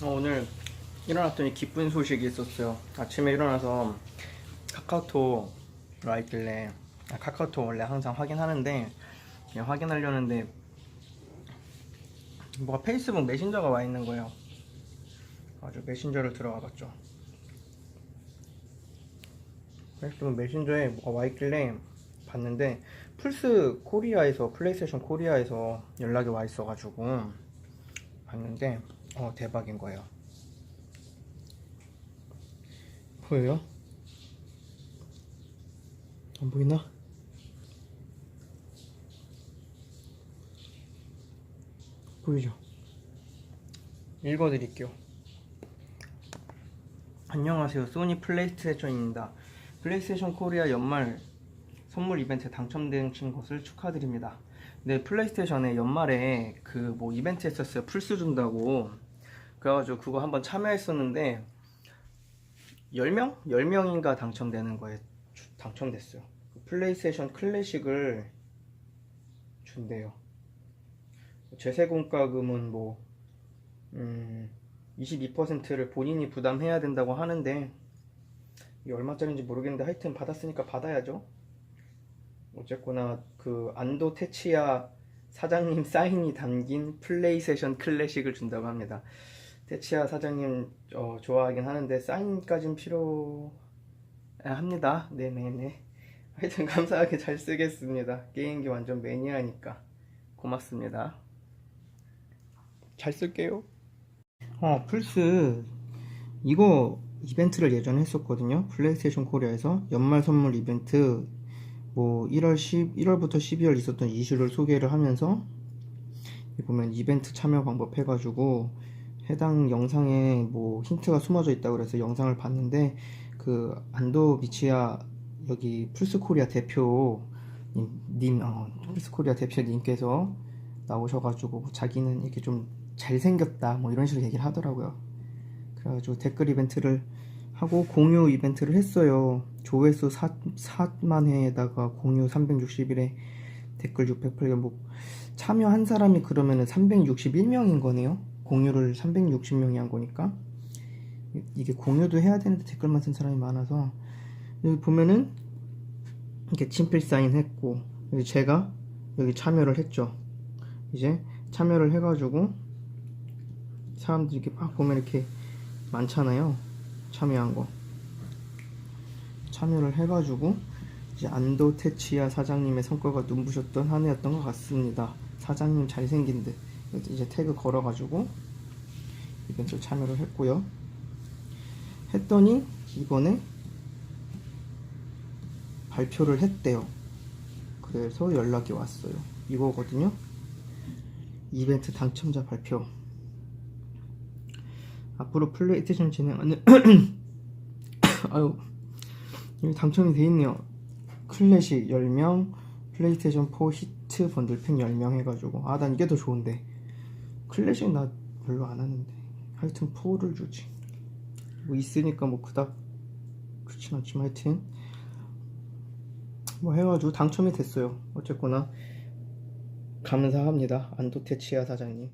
어, 오늘 일어났더니 기쁜 소식이 있었어요. 아침에 일어나서 카카오톡 와 있길래 아, 카카오톡 원래 항상 확인하는데 그냥 확인하려는데 뭐가 페이스북 메신저가 와 있는 거예요. 아주 메신저를 들어가 봤죠. 페이스북 메신저에 뭐가 와 있길래 봤는데 플스 코리아에서 플레이스테이션 코리아에서 연락이 와 있어가지고 봤는데 어 대박인 거예요. 보여요? 안 보이나? 보이죠? 읽어드릴게요. 안녕하세요. 소니 플레이스테이션입니다. 플레이스테이션 코리아 연말 선물 이벤트에 당첨되신 것을 축하드립니다. 네, 플레이스테이션에 연말에 그 뭐 이벤트 했었어요. 플스 준다고. 그래가지고 그거 한번 참여했었는데 10명? 10명인가 당첨되는 거에 주- 당첨됐어요. 그 플레이스테이션 클래식을 준대요. 재세공과금은 뭐, 음, 22%를 본인이 부담해야 된다고 하는데, 이게 얼마짜리인지 모르겠는데 하여튼 받았으니까 받아야죠. 어쨌거나 그 안도 테치야 사장님 사인이 담긴 플레이스테이션 클래식을 준다고 합니다. 테치야 사장님 어, 좋아하긴 하는데 사인까진 필요합니다. 네네네. 하여튼 감사하게 잘 쓰겠습니다. 게임기 완전 매니아니까 고맙습니다. 잘 쓸게요. 어 플스 이거 이벤트를 예전에 했었거든요. 플레이스테이션 코리아에서 연말 선물 이벤트 뭐 1월 10 1월부터 12월 있었던 이슈를 소개를 하면서 보면 이벤트 참여 방법 해가지고 해당 영상에 뭐 힌트가 숨어져 있다고 그래서 영상을 봤는데 그 안도 미치야 여기 플스코리아 대표 님, 어, 플스코리아 대표님께서 나오셔가지고 자기는 이렇게 좀 잘생겼다 뭐 이런 식으로 얘기를 하더라고요. 그래가지고 댓글 이벤트를 하고 공유 이벤트를 했어요. 조회수 4, 4만 회에다가 공유 361회 댓글 608개 뭐 참여한 사람이 그러면은 361명인 거네요. 공유를 360명이 한 거니까 이- 이게 공유도 해야 되는데 댓글만 쓴 사람이 많아서 여기 보면은 이렇게 친필 사인 했고 여기 제가 여기 참여를 했죠. 이제 참여를 해가지고 사람들이 이렇게 막 보면 이렇게 많잖아요. 참여한 거. 참여를 해가지고 이제 안도 테치야 사장님의 성과가 눈부셨던 한 해였던 것 같습니다. 사장님 잘생긴 듯 이제 태그 걸어가지고 이벤트 참여를 했고요. 했더니 이번에 발표를 했대요. 그래서 연락이 왔어요. 이거거든요. 이벤트 당첨자 발표. 앞으로 플레이스테이션 진행하는 아유 여기 당첨이 돼 있네요. 클래식 10명, 플레이스테이션 4 히트 번들팩 10명 해가지고 아 난 이게 더 좋은데 클래식 나 별로 안 하는데 하여튼 4를 주지 뭐 있으니까 뭐 그닥 그렇진 않지만 하여튼 뭐 해가지고 당첨이 됐어요. 어쨌거나 감사합니다. 안도테치야 사장님.